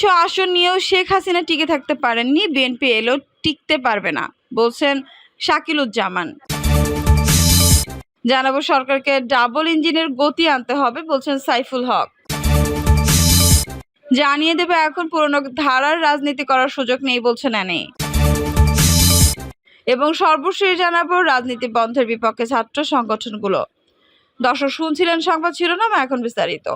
তিনশো আসন নিয়েও শেখ হাসিনা টিকে থাকতে পারেননি, বিএনপি এলেও টিকতে পারবে না, বলছেন শাকিলুজ্জামান। জানাব সরকারকে ডাবল ইঞ্জিনের গতি আনতে হবে, বলছেন সাইফুল হক। জানিয়ে দেবে এখন পুরনো ধারার রাজনীতি করার সুযোগ নেই, বলছেন এনে এবং সর্বশেষ জানাব রাজনীতি বন্ধের বিপক্ষে ছাত্র সংগঠনগুলো। দর্শক শুনছিলেন সংবাদ শিরোনাম, এখন বিস্তারিত।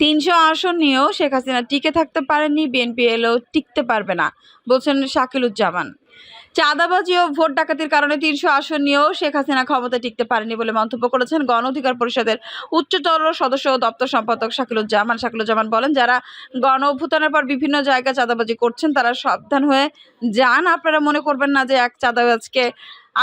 তিনশো আসন নিয়েও শেখ হাসিনা টিকে থাকতে পারেননি, বিএনপি এলেও টিকতে পারবে না, বলছেন শাকিলুজ্জামান। চাঁদাবাজি ও ভোট ডাকাতির কারণে তিনশো আসন নিয়েও শেখ হাসিনা ক্ষমতা টিকতে পারেনি বলে মন্তব্য করেছেন গণ অধিকার পরিষদের উচ্চতর সদস্য ও দপ্তর সম্পাদক শাকিলুজ্জামান। শাকিলুজ্জামান বলেন, যারা গণ অভ্যুত্থানের পর বিভিন্ন জায়গায় চাঁদাবাজি করছেন, তারা সাবধান হয়ে যান। আপনারা মনে করবেন না যে এক চাঁদাবাজকে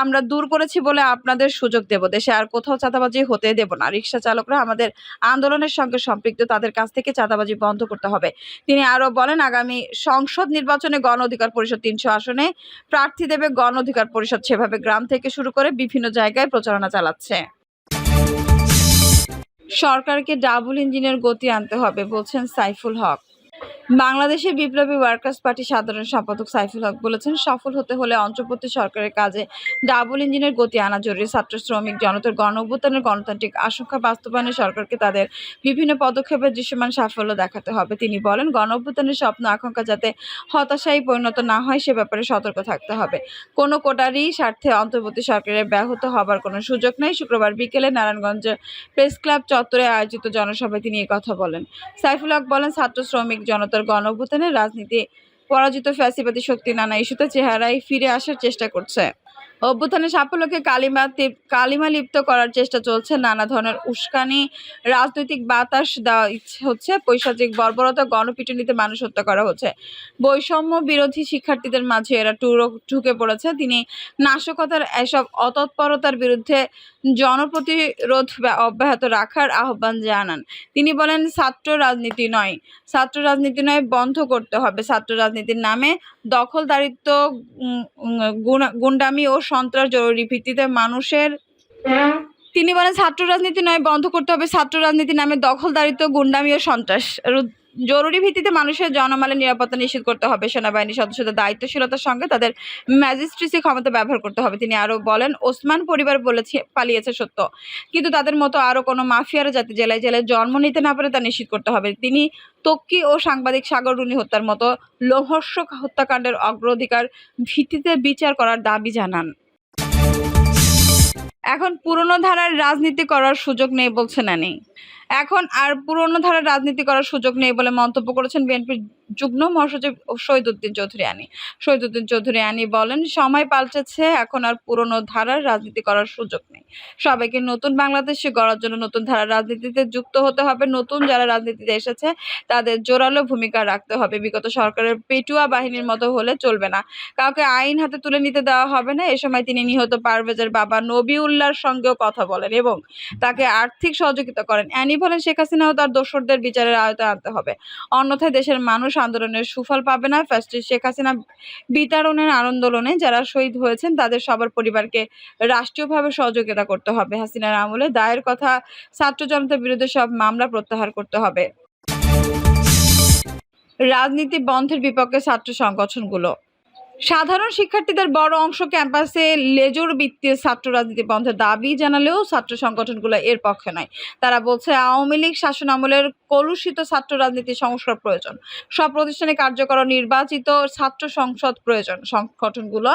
আমরা দূর করেছি বলে আপনাদের সুযোগ দেব। দেশে আর কোথাও চাঁদাবাজি হতে দেব না। রিক্সা চালকরা আমাদের আন্দোলনের সঙ্গে সম্পৃক্ত, তাদের কাছ থেকে চাঁদাবাজি বন্ধ করতে হবে। তিনি আরও বলেন, আগামী সংসদ নির্বাচনে গণ অধিকার পরিষদ তিনশো আসনে, প্রার্থী দেবে গণ অধিকার পরিষদ। সেভাবে গ্রাম থেকে শুরু করে বিভিন্ন জায়গায় প্রচারণা চালাচ্ছে। সরকারকে ডাবল ইঞ্জিনের গতি আনতে হবে, বলছেন সাইফুল হক। বাংলাদেশের বিপ্লবী ওয়ার্কার্স পার্টি সাধারণ সম্পাদক সাইফুল হক বলেছেন, সফল হতে হলে অন্তর্বর্তী সরকারের কাজে ডাবল ইঞ্জিনের গতি আনা জরুরি। ছাত্র, শ্রমিক, জনতার গণ অভ্যুত্থানের গণতান্ত্রিক আশঙ্কা বাস্তবায়নে সরকারকে তাদের বিভিন্ন পদক্ষেপের দৃশ্যমান সাফল্য দেখাতে হবে। তিনি বলেন গণ অভ্যুত্থানের স্বপ্ন, আকাঙ্ক্ষা যাতে হতাশায় পরিণত না হয়, সে ব্যাপারে সতর্ক থাকতে হবে। কোনো কোটারই স্বার্থে অন্তর্বর্তী সরকারের ব্যাহত হবার কোনো সুযোগ নেই। শুক্রবার বিকেলে নারায়ণগঞ্জ প্রেস ক্লাব চত্বরে আয়োজিত জনসভায় তিনি কথা বলেন। সাইফুল হক বলেন, ছাত্র, শ্রমিক জনতার গণ অভ্যুত্থানের রাজনীতি পরাজিত ফ্যাসিবাদী শক্তি নানা ইস্যুতে চেহারায় ফিরে আসার চেষ্টা করছে। অভ্যুত্থানের সাফল্যকে কালিমা কালিমা লিপ্ত করার চেষ্টা চলছে নানা ধরনের উস্কানি, রাজনৈতিক বাতাস দেওয়া হচ্ছে, পৈশাচিক বর্বরতা, গণপিটুনিতে মানুষ হত্যা করা হচ্ছে। বৈষম্য বিরোধী শিক্ষার্থীদের মাঝে এরা টুরো, ঢুকে পড়েছে। তিনি নাশকতার এসব অতৎপরতার বিরুদ্ধে জনপ্রতিরোধ অব্যাহত রাখার আহ্বান জানান। তিনি বলেন, ছাত্র রাজনীতি নয়, ছাত্র রাজনীতি নয়, বন্ধ করতে হবে। ছাত্র রাজনীতির নামে দখলদারিত্ব গুন্ডামি ও সন্ত্রাস জরুরি ভিত্তিতে মানুষের তিনি বলেন, ছাত্র রাজনীতি নয়, বন্ধ করতে হবে। ছাত্র রাজনীতি নামে দখলদারিত্ব, গুন্ডামি ও সন্ত্রাস জরুরি ভিত্তিতে মানুষের জনমালের নিরাপত্তা নিশ্চিত করতে হবে। সেনাবাহিনী সদস্যদের দায়িত্বশীলতার সঙ্গে তাদের ম্যাজিস্ট্রেসি ক্ষমতা ব্যবহার করতে হবে। তিনি আরও বলেন, ওসমান পরিবার বলেছে, পালিয়েছে সত্য। কিন্তু তাদের মতো আরও কোনো মাফিয়ারা যাতে জেলায় জেলায় জন্ম নিতে না পারে তা নিশ্চিত করতে হবে। তিনি তক্কি ও সাংবাদিক সাগর রুনি হত্যার মতো লোহর্ষক হত্যাকাণ্ডের অগ্রাধিকার ভিত্তিতে বিচার করার দাবি জানান। এখন পুরনো ধারার রাজনীতি করার সুযোগ নেই বলছে নানি এখন আর পুরনো ধারার রাজনীতি করার সুযোগ নেই বলে মন্তব্য করেছেন বিএনপির যুগ্ম মহাসচিব শহীদুদ্দিন চৌধুরী আনি। শহীদুদ্দিন চৌধুরী আনি বলেন, সময় পাল্টেছে, এখন আর পুরনো ধারার রাজনীতি করার সুযোগ নেই। সবাইকে নতুন বাংলাদেশে গড়ার জন্য নতুন ধারার রাজনীতিতে যুক্ত হতে হবে। নতুন যারা রাজনীতিতে এসেছে, তাদের জোরালো ভূমিকা রাখতে হবে। বিগত সরকারের পেটুয়া বাহিনীর মতো হলে চলবে না। কাউকে আইন হাতে তুলে নিতে দেওয়া হবে না। এ সময় তিনি নিহত পারভেজের বাবা নবিউল্লাহর সঙ্গেও কথা বলেন এবং তাকে আর্থিক সহযোগিতা করেন। অ্যানি বলেন, শেখ হাসিনাও তার দোসরদের বিচারের আয়তায় আনতে হবে। অন্যথায় দেশের মানুষ আন্দোলনের সুফল পাবে না। ফার্স্টে শেখ হাসিনা বিতাড়নের আন্দোলনে যারা শহীদ হয়েছেন, তাদের সবার পরিবারকে রাষ্ট্রীয়ভাবে সহযোগিতা করতে হবে। হাসিনার আমলে দায়ের কথা ছাত্র জনতার বিরুদ্ধে সব মামলা প্রত্যাহার করতে হবে। রাজনীতি বন্ধের বিপক্ষে ছাত্র সংগঠনগুলো সাধারণ শিক্ষার্থীদের বড় অংশ ক্যাম্পাসে লেজুর ভিত্তির ছাত্র রাজনীতি বন্ধের দাবি জানালেও ছাত্র সংগঠনগুলো এর পক্ষে নয়। তারা বলছে, আওয়ামী লীগ শাসন আমলের কলুষিত ছাত্র রাজনীতি সংস্কার প্রয়োজন। সব প্রতিষ্ঠানে কার্যকর নির্বাচিত ছাত্র সংসদ প্রয়োজন। সংগঠনগুলো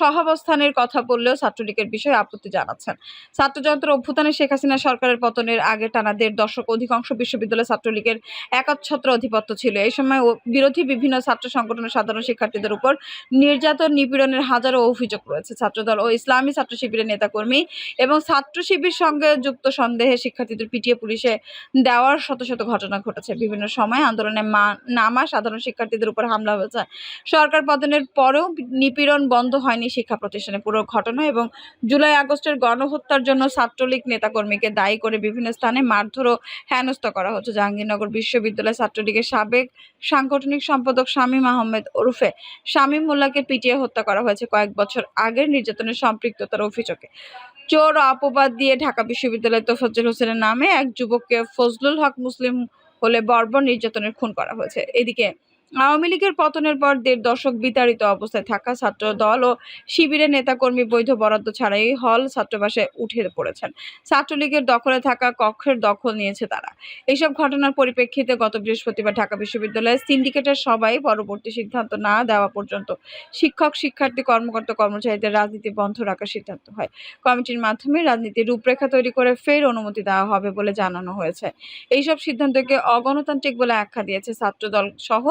সহাবস্থানের কথা বললেও ছাত্রলীগের বিষয়ে আপত্তি জানাচ্ছেন। ছাত্র যন্ত্র অভ্যুত্থানে শেখ হাসিনা সরকারের পতনের আগে টানা দেড় দশক অধিকাংশ বিশ্ববিদ্যালয় ছাত্রলীগের একচ্ছত্র আধিপত্য ছিল। এই সময় বিরোধী বিভিন্ন ছাত্র সংগঠনের সাধারণ শিক্ষার্থীদের উপর নির্যাতন নিপীড়নের হাজারো অভিযোগ রয়েছে। ছাত্রদল ও ইসলামী ছাত্র শিবিরের নেতাকর্মী এবং ছাত্র শিবির সঙ্গে যুক্ত সন্দেহে শিক্ষার্থীদের পিটিয়ে পুলিশে দেওয়ার শত শত ঘটনা ঘটেছে। বিভিন্ন সময় আন্দোলনে নামা সাধারণ শিক্ষার্থীদের উপর হামলা হয়েছে। সরকার পতনের পরেও নিপীড়ন বন্ধ হয়নি শিক্ষা প্রতিষ্ঠানে। পুরো ঘটনা এবং জুলাই আগস্টের গণহত্যার জন্য ছাত্রলীগ নেতাকর্মীকে দায়ী করে বিভিন্ন স্থানে মারধর ও হেনস্থা করা হচ্ছে। জাহাঙ্গীরনগর বিশ্ববিদ্যালয় ছাত্রলীগের সাবেক সাংগঠনিক সম্পাদক শামীম আহমেদ ওরফে শামীম মোল্লাকে পিটিয়ে হত্যা করা হয়েছে কয়েক বছর আগের নির্যাতনের সম্পৃক্ততার অভিযোগে। চোর অপবাদ দিয়ে ঢাকা বিশ্ববিদ্যালয় তোফাজ্জল হোসেনের নামে এক যুবককে ফজলুল হক মুসলিম হলে বর্বর নির্যাতনের খুন করা হয়েছে। এদিকে আওয়ামী লীগের পতনের পর দেড় দশক বিতাড়িত অবস্থায় থাকা ছাত্র দল ও শিবিরের নেতাকর্মী বৈধ বরাদ্দ ছাড়াই হল ছাত্রাবাসে উঠে পড়েছেন। ছাত্রলীগের দখলে থাকা কক্ষের দখল নিয়েছে তারা। এইসব ঘটনার পরিপ্রেক্ষিতে গত বৃহস্পতিবার ঢাকা বিশ্ববিদ্যালয়ের সিন্ডিকেটের সবাই পরবর্তী সিদ্ধান্ত না দেওয়া পর্যন্ত শিক্ষক, শিক্ষার্থী, কর্মকর্তা, কর্মচারীদের রাজনীতি বন্ধ রাখার সিদ্ধান্ত হয়। কমিটির মাধ্যমে রাজনীতির রূপরেখা তৈরি করে ফের অনুমতি দেওয়া হবে বলে জানানো হয়েছে। এইসব সিদ্ধান্তকে অগণতান্ত্রিক বলে আখ্যা দিয়েছে ছাত্রদল সহ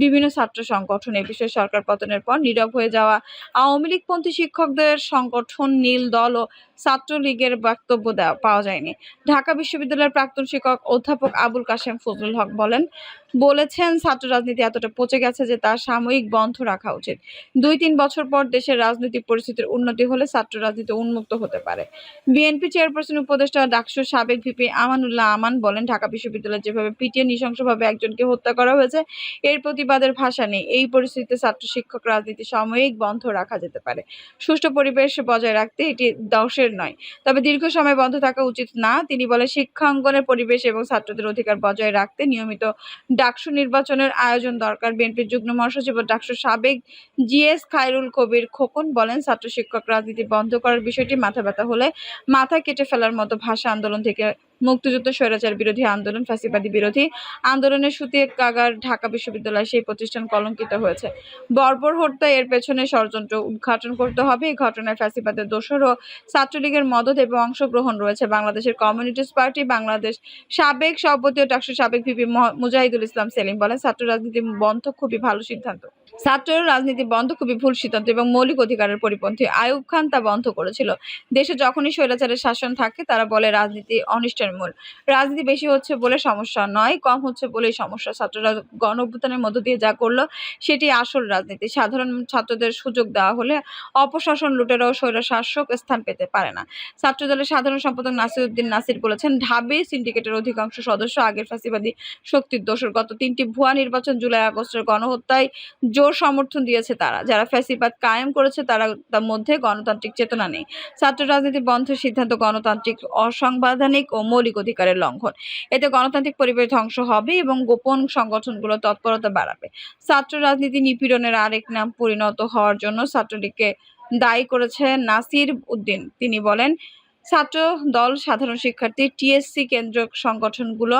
বিভিন্ন ছাত্র সংগঠন এ বিষয়ে সরকার পতনের পর নীরব হয়ে যাওয়া আওয়ামী লীগপন্থী শিক্ষকদের সংগঠন, নীল দল ও ছাত্রলীগের বক্তব্য দেওয়া, পাওয়া যায়নি। ঢাকা বিশ্ববিদ্যালয়ের প্রাক্তন শিক্ষক অধ্যাপক আবুল কাশেম ফজলুল হক বলেন, বলেছেন ছাত্র রাজনীতি এতটা পচে গেছে যে তা সাময়িক বন্ধ রাখা উচিত। দুই তিন বছর পর দেশের রাজনৈতিক পরিস্থিতির উন্নতি হলে ছাত্র রাজনীতি উন্মুক্ত হতে পারে। বিএনপি চেয়ারপারসন উপদেষ্টা ডাকসুর সাবেক ভিপি আমানুল্লাহ আমান বলেন, ঢাকা বিশ্ববিদ্যালয়ে যেভাবে পিটিয়ে নৃশংসভাবে একজনকে হত্যা করা হয়েছে, এর প্রতিবাদের ভাষা নেই। এই পরিস্থিতিতে ছাত্র, শিক্ষক, রাজনীতি, সাময়িক বন্ধ রাখা যেতে পারে। সুষ্ঠু পরিবেশ বজায় রাখতে এটি দশের নয়। তবে দীর্ঘ সময় বন্ধ থাকা উচিত না। তিনি বলেন শিক্ষাঙ্গনের পরিবেশ এবং ছাত্রদের অধিকার বজায় রাখতে নিয়মিত ডাকসু নির্বাচনের আয়োজন দরকার। বিএনপির যুগ্ম মহাসচিব ও ডাকসুর সাবেক জিএস খায়রুল কবির খোকন বলেন, ছাত্র, শিক্ষক, রাজনীতি বন্ধ করার বিষয়টি মাথা ব্যথা হলে মাথা কেটে ফেলার মতো ভাষা আন্দোলন থেকে মুক্তিযুদ্ধ, স্বৈরাচার বিরোধী আন্দোলন, ফ্যাসিবাদী বিরোধী আন্দোলনের সুতি কাগার ঢাকা বিশ্ববিদ্যালয় সেই প্রতিষ্ঠান কলঙ্কিত হয়েছে। বর্বর হত্যা, এর পেছনে ষড়যন্ত্র উদ্ঘাটন করতে হবে। এই ঘটনায় ফ্যাসিবাদের দোসর ও ছাত্রলীগের মদত এবং অংশগ্রহণ রয়েছে। বাংলাদেশের কমিউনিস্ট পার্টি, বাংলাদেশ সাবেক সভাপতি ও ডাকসুর সাবেক ভিপি মুজাহিদুল ইসলাম সেলিম বলেন, ছাত্র রাজনীতি বন্ধ খুবই ভালো সিদ্ধান্ত। ছাত্র রাজনীতি বন্ধ খুবই ভুল সিদ্ধান্ত এবং মৌলিক অধিকারের পরিপন্থী। আয়ুব খান তা বন্ধ করেছিল। দেশে যখনই স্বৈরাচারের শাসন থাকে, তারা বলে রাজনীতি অনিষ্টের মূল। রাজনীতি বেশি হচ্ছে বলে সমস্যা নয়, কম হচ্ছে বলেই সমস্যা। ছাত্ররা গণ অভ্যুত্থানের মধ্য দিয়ে যা করল, সেটি আসল রাজনীতি। সাধারণ ছাত্রদের সুযোগ দেওয়া হলে অপশাসন লুটেরাও ও স্বৈর শাসক স্থান পেতে পারে না। ছাত্রদলের সাধারণ সম্পাদক নাসির উদ্দিন নাসির বলেছেন, ঢাবি সিন্ডিকেটের অধিকাংশ সদস্য আগের ফাঁসিবাদী শক্তির দোষর গত তিনটি ভুয়া নির্বাচন জুলাই আগস্টের গণহত্যায় জোর সমর্থন দিয়েছে তারা। যারা ফ্যাসিবাদ কায়েম করেছে, তারা তার মধ্যে গণতান্ত্রিক চেতনা নেই। ছাত্র রাজনীতি বন্ধের সিদ্ধান্ত গণতান্ত্রিক, অসাংবিধানিক ও মৌলিক অধিকারের লঙ্ঘন। এতে গণতান্ত্রিক পরিবেশ ধ্বংস হবে এবং গোপন সংগঠনগুলো তৎপরতা বাড়াবে। ছাত্র রাজনীতি নিপীড়নের আরেক নাম পরিণত হওয়ার জন্য ছাত্রলীগকে দায়ী করেছে নাসির উদ্দিন। তিনি বলেন ছাত্র দল সাধারণ শিক্ষার্থী, টিএসসি কেন্দ্র সংগঠনগুলো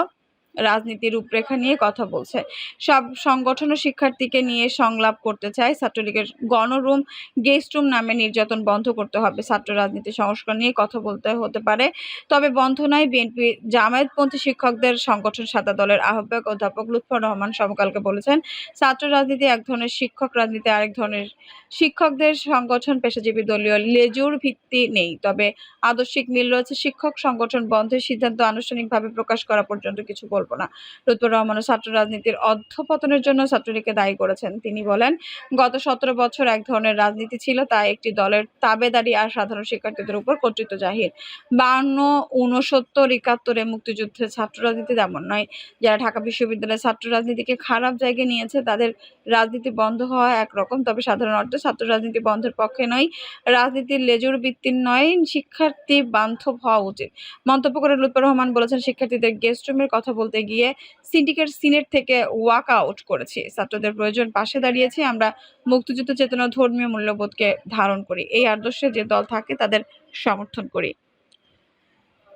রাজনীতির রূপরেখা নিয়ে কথা বলছে। সব সংগঠন ও শিক্ষার্থীকে নিয়ে সংলাপ করতে চায় ছাত্রলীগের গণরুম, গেস্ট রুম নামে নির্যাতন বন্ধ করতে হবে। ছাত্র রাজনীতি সংস্কার নিয়ে কথা বলতে হতে পারে। তবে বন্ধ নয়, বিএনপি জামায়াতপন্থী শিক্ষকদের সংগঠন সাদা দলের আহ্বায়ক অধ্যাপক লুৎফর রহমান সমকালকে বলেছেন, ছাত্র রাজনীতি এক ধরনের শিক্ষক রাজনীতি, আরেক ধরনের শিক্ষকদের সংগঠন পেশাজীবী দলীয় লেজুর ভিত্তি নেই। তবে আদর্শিক মিল রয়েছে, শিক্ষক সংগঠন বন্ধের সিদ্ধান্ত আনুষ্ঠানিকভাবে প্রকাশ করা পর্যন্ত কিছু বলব না। লুৎফর রহমান ছাত্র রাজনীতির অধঃপতনের জন্য ছাত্রলীগকে দায়ী করেছেন। তিনি বলেন, গত সতেরো বছর এক ধরনের রাজনীতি ছিল, তা একটি দলের তাবেদারি আর সাধারণ শিক্ষার্থীদের উপর কর্তৃত্ব জাহির। বান্ন, ঊনসত্তর, একাত্তরে মুক্তিযুদ্ধের ছাত্র রাজনীতি তেমন নয়। যারা ঢাকা বিশ্ববিদ্যালয়ের ছাত্র রাজনীতিকে খারাপ জায়গায় নিয়েছে, তাদের রাজনীতি বন্ধ হওয়া একরকম। তবে সাধারণ অর্থে ছাত্র রাজনীতি বন্ধের পক্ষে নয়, রাজনীতির লেজুর ভিত্তির নয়, শিক্ষার্থী বান্ধব হওয়া উচিত। মন্তব্য করে লুৎফর রহমান বলেছেন, শিক্ষার্থীদের গেস্ট রুমের কথা বলতে গিয়ে সিন্ডিকেট সিনেট থেকে ওয়াক আউট করেছি। ছাত্রদের প্রয়োজন পাশে দাঁড়িয়েছি, আমরা মুক্তিযুদ্ধ চেতনা ধর্মীয় মূল্যবোধকে ধারণ করি। এই আদর্শে যে দল থাকে, তাদের সমর্থন করি।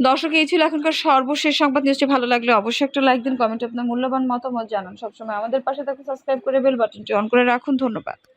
দর্শক, এই ছিল এখনকার সর্বশেষ সংবাদ। নিউজটি ভালো লাগলে অবশ্যই একটা লাইক দিন, কমেন্টে আপনার মূল্যবান মতামত জানান। সবসময় আমাদের পাশে থাকতে সাবস্ক্রাইব করে বেল বাটনটি অন করে রাখুন। ধন্যবাদ।